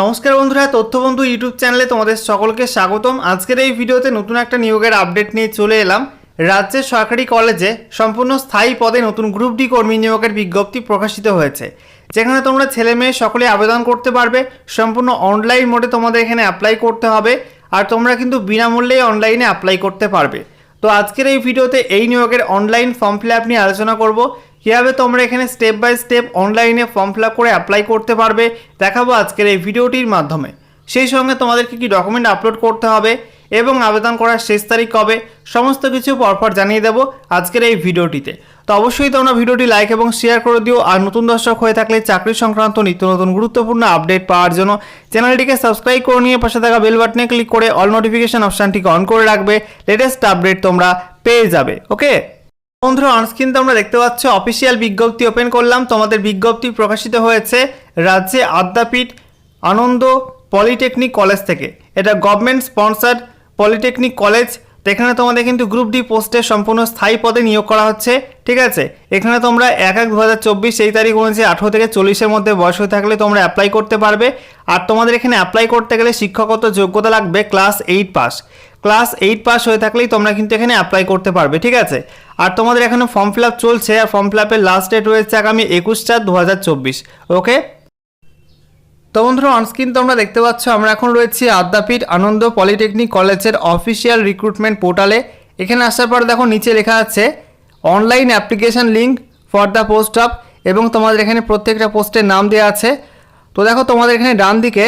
নমস্কার বন্ধুরা, তথ্যবন্ধু ইউটিউব চ্যানেলে তোমাদের সকলকে স্বাগতম। আজকের এই ভিডিওতে নতুন একটা নিয়োগের আপডেট নিয়ে চলে এলাম। রাজ্যের সরকারি কলেজে সম্পূর্ণ স্থায়ী পদে নতুন গ্রুপ ডি কর্মী নিয়োগের বিজ্ঞপ্তি প্রকাশিত হয়েছে। যেখানে তোমরা ছেলে মেয়ে সকলে আবেদন করতে পারবে, সম্পূর্ণ অনলাইন মোডে তোমাদের এখানে অ্যাপ্লাই করতে হবে, আর তোমরা কিন্তু বিনামূল্যে অনলাইনে অ্যাপ্লাই করতে পারবে। তো আজকের এই ভিডিওতে এই নিয়োগের অনলাইন ফর্ম ফিল আপ নিয়ে আলোচনা করব। কীভাবে তোমরা এখানে স্টেপ বাই স্টেপ অনলাইনে ফর্ম ফিল করে অ্যাপ্লাই করতে পারবে, দেখাবো আজকের এই ভিডিওটির মাধ্যমে। সেই সঙ্গে তোমাদেরকে কি ডকুমেন্ট আপলোড করতে হবে এবং আবেদন করার শেষ তারিখ কবে, সমস্ত কিছু পরপর জানিয়ে দেবো আজকের এই ভিডিওটিতে। তো অবশ্যই তোমরা ভিডিওটি লাইক এবং শেয়ার করে দিও, আর নতুন দর্শক হয়ে থাকলে চাকরি সংক্রান্ত নিত্য নতুন গুরুত্বপূর্ণ আপডেট পাওয়ার জন্য চ্যানেলটিকে সাবস্ক্রাইব করে নিয়ে পাশে থাকা বেল বাটনে ক্লিক করে অল নোটিফিকেশন অপশানটিকে অন করে রাখবে লেটেস্ট আপডেট তোমরা পেয়ে যাবে ওকে বন্ধুরা অনস্ক্রিন তোমরা দেখতে পাচ্ছ অফিসিয়াল বিজ্ঞপ্তি ওপেন করলাম। তোমাদের বিজ্ঞপ্তি প্রকাশিত হয়েছে রাজ্যে আদ্যাপীঠ আনন্দ পলিটেকনিক কলেজ থেকে। এটা গভর্নমেন্ট স্পন্সার্ড পলিটেকনিক কলেজ এখানে তোমাদের কিন্তু গ্রুপ ডি পোস্টে সম্পূর্ণ স্থায়ী পদে নিয়োগ করা হচ্ছে, ঠিক আছে? এখানে তোমরা এক এক দু হাজার চব্বিশ এই তারিখ অনুযায়ী আঠেরো থেকে চল্লিশের মধ্যে বয়স হয়ে থাকলে তোমরা অ্যাপ্লাই করতে পারবে। আর তোমাদের এখানে অ্যাপ্লাই করতে গেলে শিক্ষাগত যোগ্যতা লাগবে class eight pass class eight pass হয়ে থাকলেই তোমরা কিন্তু এখানে অ্যাপ্লাই করতে পারবে, ঠিক আছে? আর তোমাদের এখানে ফর্ম ফিল চলছে, আর ফর্ম ফিল লাস্ট ডেট রয়েছে আগামী একুশ চার দু ওকে তো বন্ধুরা অনস্ক্রিন তোমরা দেখতে পাচ্ছ, আমরা এখন রয়েছি আদ্যাপীঠ আনন্দ পলিটেকনিক কলেজের অফিসিয়াল রিক্রুটমেন্ট পোর্টালে এখানে আসার পর দেখো নিচে লেখা আছে online application link for the post of এবং তোমাদের এখানে প্রত্যেকটা পোস্টের নাম দেওয়া আছে। তো দেখো তোমাদের এখানে ডান দিকে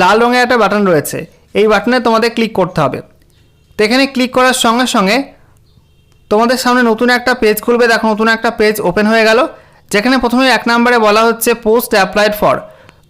লাল রঙের একটা বাটন রয়েছে, এই বাটনে তোমাদের ক্লিক করতে হবে। তো এখানে ক্লিক করার সঙ্গে সঙ্গে তোমাদের সামনে নতুন একটা পেজ খুলবে। দেখো, নতুন একটা পেজ ওপেন হয়ে গেল, যেখানে প্রথমে এক নম্বরে বলা হচ্ছে পোস্ট অ্যাপ্লাইড ফর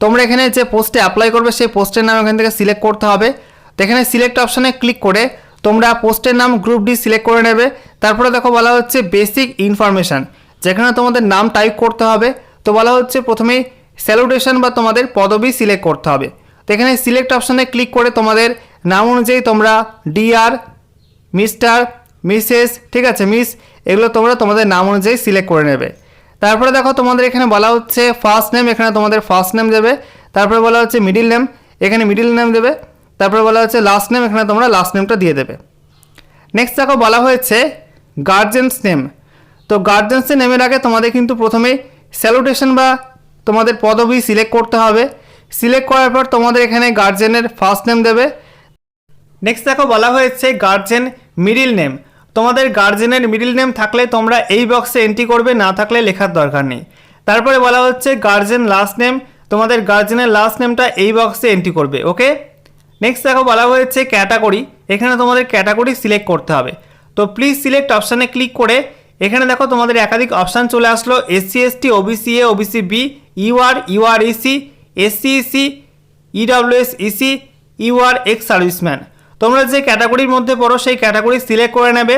তোমরা এখানে যে পোস্টে অ্যাপ্লাই করবে, সেই পোস্টের নাম এখান থেকে সিলেক্ট করতে হবে। তো এখানে সিলেক্ট অপশানে ক্লিক করে তোমরা পোস্টের নাম গ্রুপ ডি সিলেক্ট করে নেবে। তারপরে দেখো, বলা হচ্ছে বেসিক ইনফরমেশান যেখানে তোমাদের নাম টাইপ করতে হবে। তো বলা হচ্ছে প্রথমেই স্যালুটেশন বা তোমাদের পদবি সিলেক্ট করতে হবে। তো এখানে সিলেক্ট অপশানে ক্লিক করে তোমাদের নাম অনুযায়ী তোমরা ডিআর, মিস্টার, মিসেস, ঠিক আছে, মিস, এগুলো তোমরা তোমাদের নাম অনুযায়ী সিলেক্ট করে নেবে। তারপরে দেখো তোমাদের এখানে বলা হচ্ছে ফার্স্ট নেম এখানে তোমাদের ফার্স্ট নেম দেবে। তারপরে বলা হচ্ছে মিডিল নেম এখানে মিডিল নেম দেবে। তারপরে বলা হচ্ছে লাস্ট নেম এখানে তোমরা লাস্ট নেমটা দিয়ে দেবে। নেক্সট দেখো বলা হয়েছে গার্জেন্স নেম তো গার্জেন্সের নেমের আগে তোমাদের কিন্তু প্রথমে স্যালুটেশন বা তোমাদের পদবি সিলেক্ট করতে হবে। সিলেক্ট করার পর তোমাদের এখানে গার্জেনের ফার্স্ট নেম দেবে। নেক্সট দেখো বলা হয়েছে গার্জেন মিডিল নেম তোমাদের গার্জেনের মিডিল নেম থাকলে তোমরা এই বক্সে এন্ট্রি করবে, না থাকলে লেখার দরকার নেই। তারপরে বলা হচ্ছে গার্জেন লাস্ট নেম তোমাদের গার্জেনের লাস্ট নেমটা এই বক্সে এন্ট্রি করবে ওকে নেক্সট দেখো বলা হয়েছে ক্যাটাগরি এখানে তোমাদের ক্যাটাগরি সিলেক্ট করতে হবে। তো প্লিজ সিলেক্ট অপশানে ক্লিক করে, এখানে দেখো তোমাদের একাধিক অপশান চলে আসলো SC ST OBC A OBC B UR UR EC SC EC EWS EC UR ex serviceman তোমরা যে ক্যাটাগরির মধ্যে পড়ো, সেই ক্যাটাগরি সিলেক্ট করে নেবে।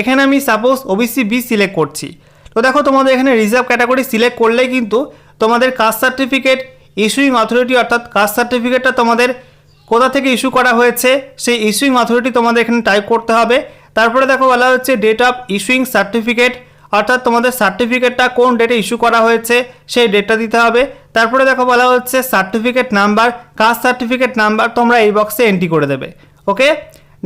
এখানে আমি সাপোজ ওবিসি বি সিলেক্ট করছি। তো দেখো, তোমাদের এখানে রিজার্ভ ক্যাটাগরি সিলেক্ট করলেই কিন্তু তোমাদের কাস্ট সার্টিফিকেট ইস্যুইং অথরিটি অর্থাৎ কাস্ট সার্টিফিকেটটা তোমাদের কোথা থেকে ইস্যু করা হয়েছে, সেই ইস্যুইং অথরিটি তোমাদের এখানে টাইপ করতে হবে। তারপরে দেখো, বলা হচ্ছে ডেট অফ ইস্যুইং সার্টিফিকেট অর্থাৎ তোমাদের সার্টিফিকেটটা কোন ডেটে ইস্যু করা হয়েছে, সেই ডেটটা দিতে হবে। তারপরে দেখো, বলা হচ্ছে certificate number caste certificate number তোমরা এই বক্সে এন্ট্রি করে দেবে। ওকে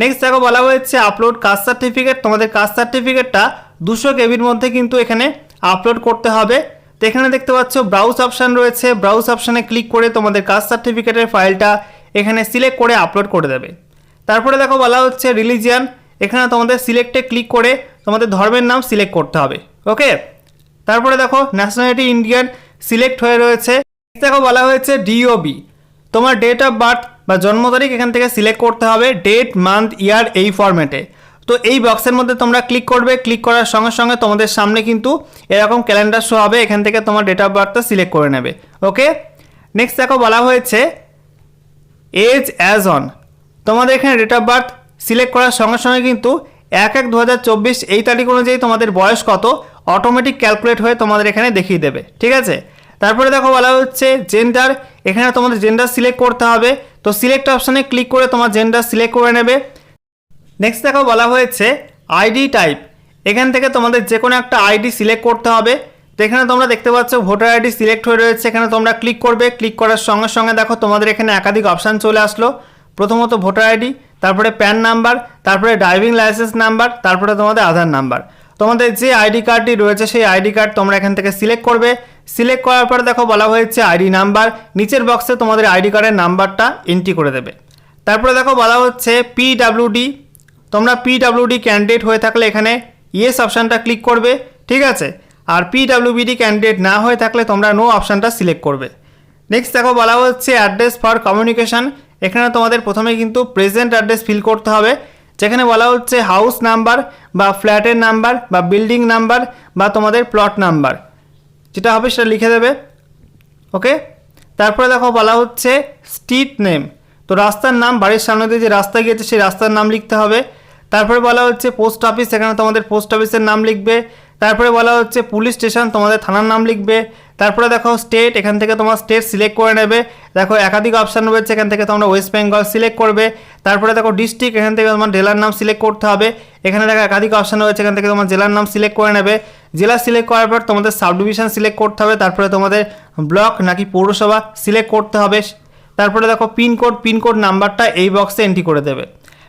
নেক্সট দেখো বলা হয়েছে আপলোড কাস্ট সার্টিফিকেট তোমাদের কাস্ট সার্টিফিকেটটা দুশো কেবির মধ্যে কিন্তু এখানে আপলোড করতে হবে। তো এখানে দেখতে পাচ্ছ ব্রাউজ অপশান রয়েছে। ব্রাউজ অপশানে ক্লিক করে তোমাদের কাস্ট সার্টিফিকেটের ফাইলটা এখানে সিলেক্ট করে আপলোড করে দেবে। তারপরে দেখো বলা হচ্ছে রিলিজিয়ান এখানে তোমাদের সিলেক্টে ক্লিক করে তোমাদের ধর্মের নাম সিলেক্ট করতে হবে। ওকে তারপরে দেখো ন্যাশনালিটি ইন্ডিয়ান সিলেক্ট হয়ে রয়েছে। দেখো বলা হয়েছে ডিওবি তোমার ডেট অফ বার্থ বা জন্ম তারিখ এখান থেকে সিলেক্ট করতে হবে ডেট মান্থ ইয়ার এই ফরম্যাটে তো এই বক্সের মধ্যে তোমরা ক্লিক করবে ক্লিক করার সঙ্গে সঙ্গে তোমাদের সামনে কিন্তু এরকম ক্যালেন্ডার শো হবে, এখান থেকে তোমার ডেট অফ বার্থটা সিলেক্ট করে নেবে। ওকে নেক্সট দেখো বলা হয়েছে এজ অ্যাজ অন তোমাদের এখানে ডেট অফ বার্থ সিলেক্ট করার সঙ্গে সঙ্গে কিন্তু এক এক দু এই তারিখ অনুযায়ী তোমাদের বয়স কত অটোমেটিক ক্যালকুলেট হয়ে তোমাদের এখানে দেখিয়ে দেবে। ঠিক আছে? তারপরে দেখো বলা হচ্ছে জেন্ডার এখানে তোমাদের জেন্ডার সিলেক্ট করতে হবে। তো সিলেক্ট অপশানে ক্লিক করে তোমার জেন্ডার সিলেক্ট করে নেবে। নেক্সট দেখো বলা হয়েছে আইডি টাইপ এখান থেকে তোমাদের যে কোনো একটা আইডি সিলেক্ট করতে হবে। তো এখানে তোমরা দেখতে পাচ্ছ ভোটার আইডি সিলেক্ট হয়ে রয়েছে, এখানে তোমরা ক্লিক করবে। ক্লিক করার সঙ্গে সঙ্গে দেখো তোমাদের এখানে একাধিক অপশান চলে আসলো। প্রথমত ভোটার আইডি তারপরে প্যান নাম্বার তারপরে ড্রাইভিং লাইসেন্স নাম্বার তারপরে তোমাদের আধার নাম্বার তোমাদের যে আইডি কার্ডটি রয়েছে, সেই আইডি কার্ড তোমরা এখান থেকে সিলেক্ট করবে। সিলেক্ট করার পর দেখো, বলা হয়েছে আইডি নাম্বার। নিচের বক্সে তোমাদের আইডি কার্ডের নাম্বারটা এন্ট্রি করে দেবে। তারপরে দেখো, বলা হচ্ছে পিডাব্লিউডি তোমরা পিডাব্লিউডি ক্যান্ডিডেট হয়ে থাকলে এখানে ইয়েস অপশানটা ক্লিক করবে, ঠিক আছে? আর পিডাব্লিউবিডি ক্যান্ডিডেট না হয়ে থাকলে তোমরা নো অপশানটা সিলেক্ট করবে। নেক্সট দেখো, বলা হচ্ছে অ্যাড্রেস ফর কমিউনিকেশন এখানে তোমাদের প্রথমে কিন্তু প্রেজেন্ট অ্যাড্রেস ফিল করতে হবে। যেখানে বলা হচ্ছে হাউস নাম্বার বা ফ্ল্যাটের নাম্বার বা বিল্ডিং নাম্বার বা তোমাদের প্লট নাম্বার যেটা হবে সেটা লিখে দেবে ওকে তারপরে দেখো বলা হচ্ছে স্ট্রিট নেম তো রাস্তার নাম, বাড়ির সামনে দিয়ে যে রাস্তা গিয়েছে সেই রাস্তার নাম লিখতে হবে। তারপরে বলা হচ্ছে পোস্ট অফিস সেখানে তোমাদের পোস্ট অফিসের নাম লিখবে। তারপরে বলা হচ্ছে পুলিশ স্টেশন তোমাদের থানার নাম লিখবে। তারপরে দেখো স্টেট এখান থেকে তোমার স্টেট সিলেক্ট করে নেবে। দেখো একাধিক অপশান রয়েছে, এখান থেকে তোমরা ওয়েস্ট বেঙ্গল সিলেক্ট করবে। তারপরে দেখো ডিস্ট্রিক্ট এখান থেকে তোমার জেলার নাম সিলেক্ট করতে হবে। এখানে দেখো একাধিক অপশান রয়েছে, এখান থেকে তোমার জেলার নাম সিলেক্ট করে নেবে। জেলা সিলেক্ট করার পর তোমাদের সাব ডিভিশন সিলেক্ট করতে হবে। তারপরে তোমাদের ব্লক নাকি পৌরসভা সিলেক্ট করতে হবে। তারপরে দেখো পিনকোড পিনকোড নাম্বারটা এই বক্সে এন্ট্রি করে দেবে।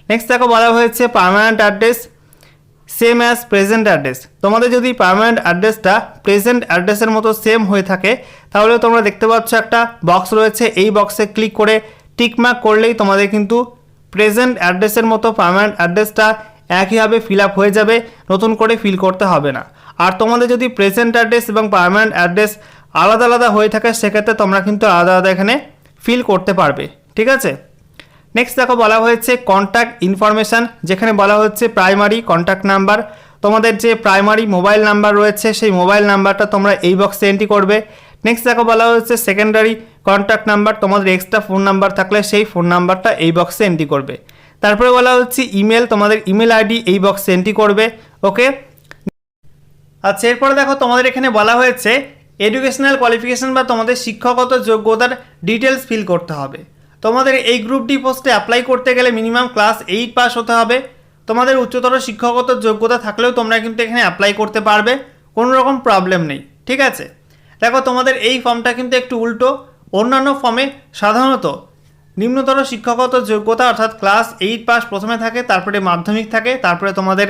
নেক্সট দেখো বলা হয়েছে permanent address same as present address তোমাদের যদি পার্মানেন্ট অ্যাড্রেসটা প্রেজেন্ট অ্যাড্রেসের মতো সেম হয়ে থাকে, তাহলে তোমরা দেখতে পাচ্ছ একটা বক্স রয়েছে। এই বক্সে ক্লিক করে টিকমার্ক করলেই তোমাদের কিন্তু প্রেজেন্ট অ্যাড্রেসের মতো পার্মানেন্ট অ্যাড্রেসটা একইভাবে ফিল আপ হয়ে যাবে। নতুন করে ফিল করতে হবে না। আর তোমাদের যদি প্রেজেন্ট অ্যাড্রেস এবং পার্মানেন্ট অ্যাড্রেস আলাদা আলাদা হয়ে থাকে, সেক্ষেত্রে তোমরা কিন্তু আলাদা আলাদা এখানে ফিল করতে পারবে। ঠিক আছে? নেক্সট দেখো বলা হয়েছে কন্ট্যাক্ট ইনফরমেশান যেখানে বলা হচ্ছে প্রাইমারি কন্ট্যাক্ট নাম্বার তোমাদের যে প্রাইমারি মোবাইল নাম্বার রয়েছে, সেই মোবাইল নাম্বারটা তোমরা এই বক্সে এন্ট্রি করবে। নেক্সট দেখো বলা হচ্ছে সেকেন্ডারি কন্ট্যাক্ট নাম্বার তোমাদের এক্সট্রা ফোন নাম্বার থাকলে সেই ফোন নাম্বারটা এই বক্সে এন্ট্রি করবে। তারপরে বলা হচ্ছে ইমেল তোমাদের ইমেল আইডি এই বক্সে এন্ট্রি করবে ওকে আচ্ছা এরপরে দেখো তোমাদের এখানে বলা হয়েছে এডুকেশনাল কোয়ালিফিকেশন বা তোমাদের শিক্ষাগত যোগ্যতার ডিটেলস ফিল করতে হবে। তোমাদের এই গ্রুপ ডি পোস্টে অ্যাপ্লাই করতে গেলে মিনিমাম ক্লাস এইট পাস হতে হবে। তোমাদের উচ্চতর শিক্ষাগত যোগ্যতা থাকলেও তোমরা কিন্তু এখানে অ্যাপ্লাই করতে পারবে, কোনো রকম প্রবলেম নেই, ঠিক আছে? দেখো, তোমাদের এই ফর্মটা কিন্তু একটু উল্টো, অন্যান্য ফর্মে সাধারণত নিম্নতর শিক্ষাগত যোগ্যতা অর্থাৎ ক্লাস এইট পাস প্রথমে থাকে, তারপরে মাধ্যমিক থাকে, তারপরে তোমাদের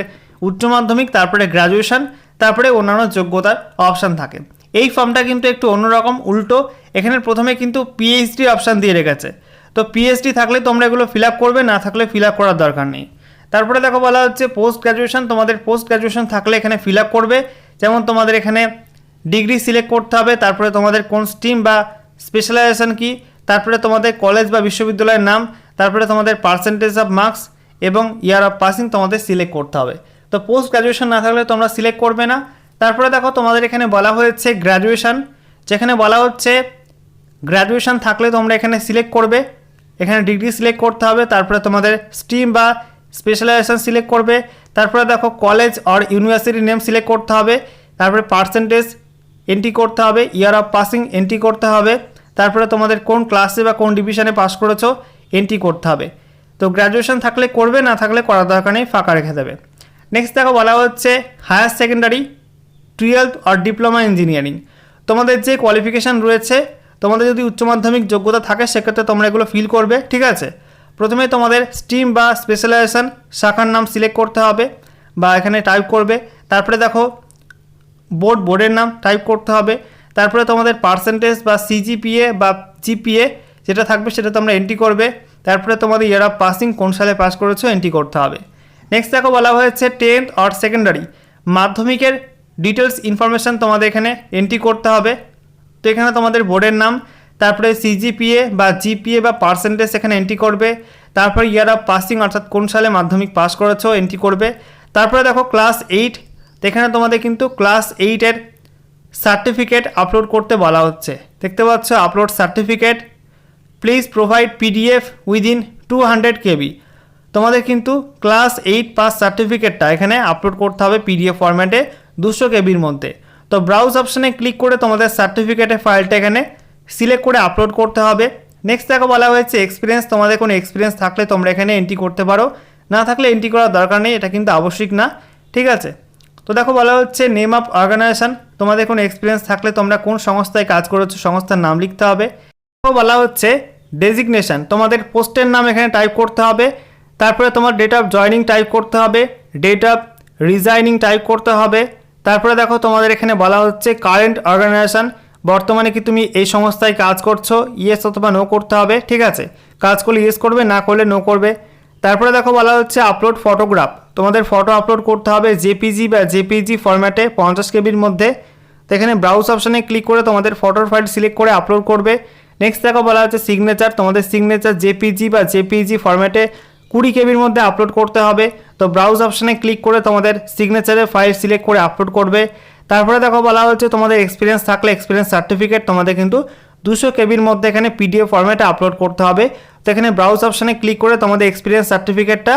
উচ্চ মাধ্যমিক, তারপরে গ্র্যাজুয়েশন তারপরে অন্যান্য যোগ্যতার অপশান থাকে। এই ফর্মটা কিন্তু একটু অন্যরকম, উল্টো, এখানে প্রথমে কিন্তু পিএইচডি অপশান দিয়ে রেখেছে। তো পিএইচডি থাকলে তোমরা এগুলো ফিল আপ করবে, না থাকলে ফিল আপ করার দরকার নেই। তারপরে দেখো বলা হচ্ছে পোস্ট গ্র্যাজুয়েশন তোমাদের পোস্ট গ্র্যাজুয়েশন থাকলে এখানে ফিল আপ করবে। যেমন তোমাদের এখানে ডিগ্রি সিলেক্ট করতে হবে, তারপরে তোমাদের কোন স্ট্রিম বা স্পেশালাইজেশন কি, তারপরে তোমাদের কলেজ বা বিশ্ববিদ্যালয়ের নাম, তারপরে তোমাদের পার্সেন্টেজ অফ মার্কস এবং ইয়ার অফ পাসিং তোমাদের সিলেক্ট করতে হবে। তো পোস্ট গ্র্যাজুয়েশন না থাকলে তোমরা সিলেক্ট করবে না। তারপরে দেখো তোমাদের এখানে বলা হয়েছে গ্র্যাজুয়েশান যেখানে বলা হচ্ছে গ্র্যাজুয়েশান থাকলে তোমরা এখানে সিলেক্ট করবে। এখানে ডিগ্রি সিলেক্ট করতে হবে, তারপরে তোমাদের স্ট্রিম বা স্পেশালাইজেশন সিলেক্ট করবে, তারপরে দেখো college or university name select করতে হবে, তারপরে পার্সেন্টেজ এন্ট্রি করতে হবে ইয়ার অফ পাসিং এন্ট্রি করতে হবে, তারপরে তোমাদের কোন ক্লাসে বা কোন ডিভিশনে পাস করেছ এন্ট্রি করতে হবে। তো গ্র্যাজুয়েশন থাকলে করবে, না থাকলে করার দরকার নেই, ফাঁকা রেখে দেবে। নেক্সট দেখো বলা হচ্ছে হায়ার সেকেন্ডারি টুয়েলভ আর ডিপ্লোমা ইঞ্জিনিয়ারিং তোমাদের যে কোয়ালিফিকেশান রয়েছে তোমাদের যদি উচ্চ মাধ্যমিক যোগ্যতা থাকে, সেক্ষেত্রে তোমরা এগুলো ফিল করবে, ঠিক আছে? প্রথমে তোমাদের স্ট্রিম বা স্পেশালাইজেশন শাখার নাম সিলেক্ট করতে হবে বা এখানে টাইপ করবে। তারপরে দেখো বোর্ড বোর্ডের নাম টাইপ করতে হবে। তারপরে তোমাদের পার্সেন্টেজ বা সিজিপিএ বা জিপিএ যেটা থাকবে, সেটা তোমরা এন্ট্রি করবে। তারপরে তোমাদের ইয়ার অফ পাসিং কোন সালে পাস করেছ এন্ট্রি করতে হবে। নেক্সট দেখো, বলা হয়েছে টেন্থ আর সেকেন্ডারি মাধ্যমিকের ডিটেলস ইনফরমেশান তোমাদের এখানে এন্ট্রি করতে হবে। তো এখানে তোমাদের বোর্ডের নাম, তারপরে সিজিপিএ বা জিপিএ বা পার্সেন্টেজ এখানে এন্ট্রি করবে, তারপরে ইয়ার অফ পাসিং অর্থাৎ কোন সালে মাধ্যমিক পাস করেছ এন্ট্রি করবে, তারপরে দেখো ক্লাস এইট এখানে তোমাদের কিন্তু ক্লাস এইটের সার্টিফিকেট আপলোড করতে বলা হচ্ছে। দেখতে পাচ্ছ upload certificate please provide PDF within two hundred KB তোমাদের কিন্তু ক্লাস এইট পাস সার্টিফিকেটটা এখানে আপলোড করতে হবে পিডিএফ ফরম্যাটে দুশো কেবির মধ্যে। তো ব্রাউজ অপশানে ক্লিক করে তোমাদের সার্টিফিকেটের ফাইলটা এখানে সিলেক্ট করে আপলোড করতে হবে। নেক্সট দেখো বলা হয়েছে এক্সপিরিয়েন্স তোমাদের কোনো এক্সপিরিয়েন্স থাকলে তোমরা এখানে এন্ট্রি করতে পারো। না থাকলে এন্ট্রি করার দরকার নেই, এটা কিন্তু আবশ্যিক না। ঠিক আছে? তো দেখো বলা হচ্ছে নেম অফ অর্গানাইজেশন তোমাদের কোনো এক্সপিরিয়েন্স থাকলে তোমরা কোন সংস্থায় কাজ করেছ, সংস্থার নাম লিখতে হবে। তো বলা হচ্ছে ডেজিগনেশন তোমাদের পোস্টের নাম এখানে টাইপ করতে হবে। তারপরে তোমার ডেট অফ জয়নিং টাইপ করতে হবে ডেট অফ রিজাইনিং টাইপ করতে হবে। তারপরে দেখো তোমাদের এখানে বলা হচ্ছে কারেন্ট অর্গানাইজেশন বর্তমানে কি তুমি এই সংস্থায় কাজ করছ? ইয়েস অথবা নো করতে হবে, ঠিক আছে? কাজ করলে ইয়েস করবে, না করলে নো করবে। তারপরে দেখো বলা হচ্ছে আপলোড ফটোগ্রাফ তোমাদের ফটো আপলোড করতে হবে জেপিজি বা জেপিজি ফরম্যাটে পঞ্চাশ কেবির মধ্যে। তো এখানে ব্রাউজ অপশানে ক্লিক করে তোমাদের ফটোর ফাইল সিলেক্ট করে আপলোড করবে। নেক্সট দেখো বলা হচ্ছে সিগনেচার তোমাদের সিগনেচার জেপিজি বা জেপিজি ফরম্যাটে কুড়ি কেবির মধ্যে আপলোড করতে হবে। তো ব্রাউজ অপশানে ক্লিক করে তোমাদের সিগনেচারের ফাইল সিলেক্ট করে আপলোড করবে। তারপরে দেখো বলা হচ্ছে তোমাদের এক্সপিরিয়েন্স থাকলে এক্সপিরিয়েন্স সার্টিফিকেট তোমাদের কিন্তু দুশো কেবির মধ্যে এখানে পিডিএফ ফরম্যাটে আপলোড করতে হবে। তো এখানে ব্রাউজ অপশানে ক্লিক করে তোমাদের এক্সপিরিয়েন্স সার্টিফিকেটটা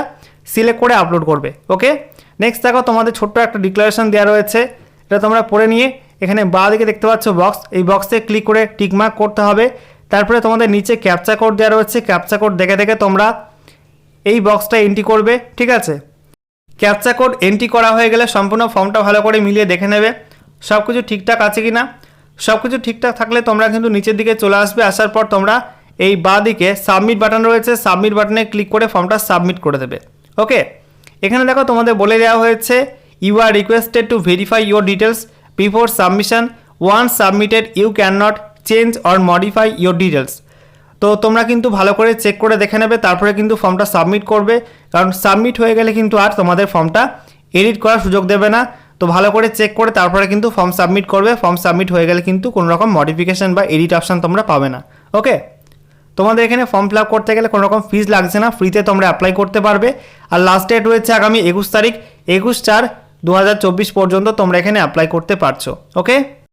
সিলেক্ট করে আপলোড করবে। ওকে নেক্সট দেখো তোমাদের ছোট্ট একটা ডিক্লারেশন দেওয়া রয়েছে। এটা তোমরা পড়ে নিয়ে এখানে বাঁ দিকে দেখতে পাচ্ছ বক্স এই বক্সে ক্লিক করে টিকমার্ক করতে হবে। তারপরে তোমাদের নিচে ক্যাপচা কোড দেওয়া রয়েছে। ক্যাপচা কোড দেখে দেখে তোমরা এই বক্সটা এন্ট্রি করবে, ঠিক আছে? ক্যাপচা কোড এন্ট্রি করা হয়ে গেলে সম্পূর্ণ ফর্মটা ভালো করে মিলিয়ে দেখে নেবে সব কিছু ঠিকঠাক আছে কি না সব কিছু ঠিকঠাক থাকলে তোমরা কিন্তু নিচের দিকে চলে আসবে, আসার পর তোমরা এই বাঁ দিকে সাবমিট বাটন রয়েছে সাবমিট বাটনে ক্লিক করে ফর্মটা সাবমিট করে দেবে ওকে এখানে দেখো তোমাদের বলে দেওয়া হয়েছে you are requested to verify your details before submission once submitted you cannot change or modify your details তো তোমরা কিন্তু ভালো করে চেক করে দেখে নেবে, তারপরে কিন্তু ফর্মটা সাবমিট করবে। কারণ সাবমিট হয়ে গেলে কিন্তু আর তোমাদের ফর্মটা এডিট করার সুযোগ দেবে না। তো ভালো করে চেক করে তারপরে কিন্তু ফর্ম সাবমিট করবে। ফর্ম সাবমিট হয়ে গেলে কিন্তু কোনো রকম মডিফিকেশন বা এডিট অপশান তোমরা পাবে না। ওকে তোমাদের এখানে ফর্ম ফিল করতে গেলে কোনো রকম ফিস লাগছে না। ফ্রিতে তোমরা অ্যাপ্লাই করতে পারবে। আর লাস্ট ডেট রয়েছে আগামী একুশ তারিখ। একুশ চার দু পর্যন্ত তোমরা এখানে অ্যাপ্লাই করতে পারছ। ওকে